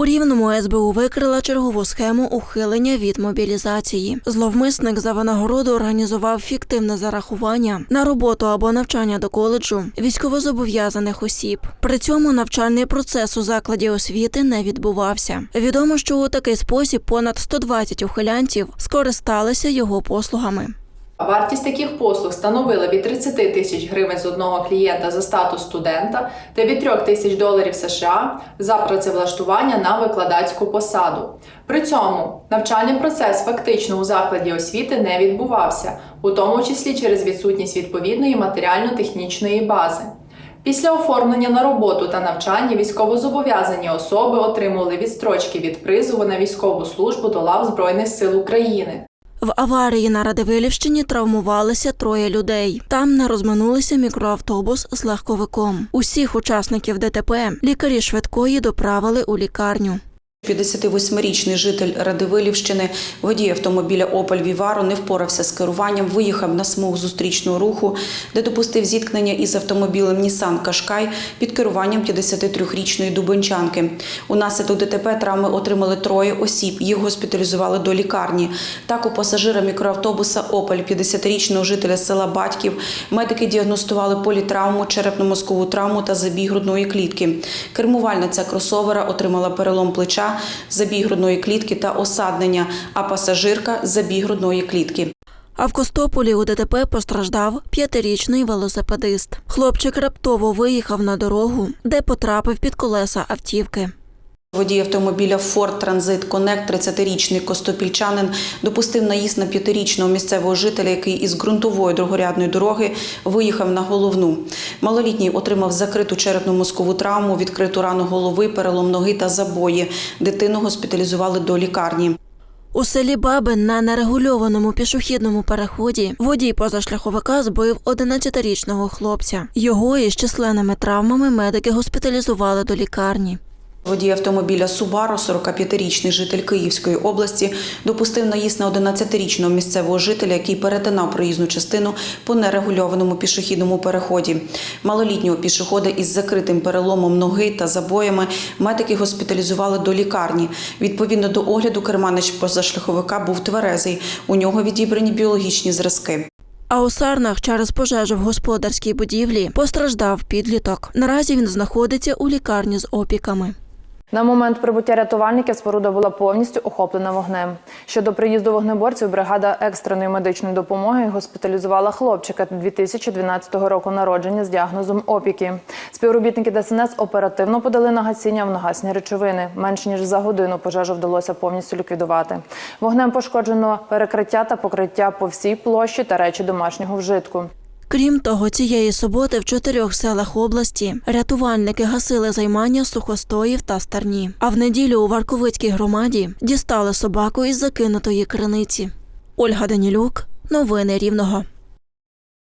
У рівному СБУ викрила чергову схему ухилення від мобілізації. Зловмисник за винагороду організував фіктивне зарахування на роботу або навчання до коледжу військовозобов'язаних осіб. При цьому навчальний процес у закладі освіти не відбувався. Відомо, що у такий спосіб понад 120 ухилянців скористалися його послугами. Вартість таких послуг становила від 30 тисяч гривень з одного клієнта за статус студента та від 3 тисяч доларів США за працевлаштування на викладацьку посаду. При цьому навчальний процес фактично у закладі освіти не відбувався, у тому числі через відсутність відповідної матеріально-технічної бази. Після оформлення на роботу та навчання військовозобов'язані особи отримували відстрочки від призову на військову службу до лав Збройних сил України. В аварії на Радивилівщині травмувалися троє людей. Там не розминулися мікроавтобус з легковиком. Усіх учасників ДТП лікарі швидкої доправили у лікарню. 58-річний житель Радивилівщини, водій автомобіля Опель Віваро не впорався з керуванням, виїхав на смуг зустрічного руху, де допустив зіткнення із автомобілем Нісан Кашкай під керуванням 53-річної дубенчанки. Унаслідок ДТП травми отримали троє осіб. Їх госпіталізували до лікарні. Так, у пасажира мікроавтобуса Опель, 50-річного жителя села Батьків, медики діагностували політравму, черепно-мозкову травму та забій грудної клітки. Кермувальниця кросовера отримала перелом плеча, забій грудної клітки та осаднення, а пасажирка забій грудної клітки. А в Костополі у ДТП постраждав п'ятирічний велосипедист. Хлопчик раптово виїхав на дорогу, де потрапив під колеса автівки. Водій автомобіля Ford Transit Connect, 30-річний костопільчанин, допустив наїзд на п'ятирічного місцевого жителя, який із ґрунтової другорядної дороги виїхав на головну. Малолітній отримав закриту черепно-мозкову травму, відкриту рану голови, перелом ноги та забої. Дитину госпіталізували до лікарні. У селі Бабин на нерегульованому пішохідному переході водій позашляховика збив 11-річного хлопця. Його із численними травмами медики госпіталізували до лікарні. Водій автомобіля Субаро, 45-річний житель Київської області, допустив наїзд на 11-річного місцевого жителя, який перетинав проїзну частину по нерегульованому пішохідному переході. Малолітнього пішохода із закритим переломом ноги та забоями медики госпіталізували до лікарні. Відповідно до огляду, керманич позашляховика був тверезий. У нього відібрані біологічні зразки. А у Сарнах через пожежу в господарській будівлі постраждав підліток. Наразі він знаходиться у лікарні з опіками. На момент прибуття рятувальників споруда була повністю охоплена вогнем. Щодо приїзду вогнеборців, бригада екстреної медичної допомоги госпіталізувала хлопчика 2012 року народження з діагнозом опіки. Співробітники ДСНС оперативно подали на гасіння в нагасні речовини. Менш ніж за годину пожежу вдалося повністю ліквідувати. Вогнем пошкоджено перекриття та покриття по всій площі та речі домашнього вжитку. Крім того, цієї суботи в чотирьох селах області рятувальники гасили займання сухостоїв та старні. А в неділю у Варковицькій громаді дістали собаку із закинутої криниці. Ольга Данілюк, новини Рівного.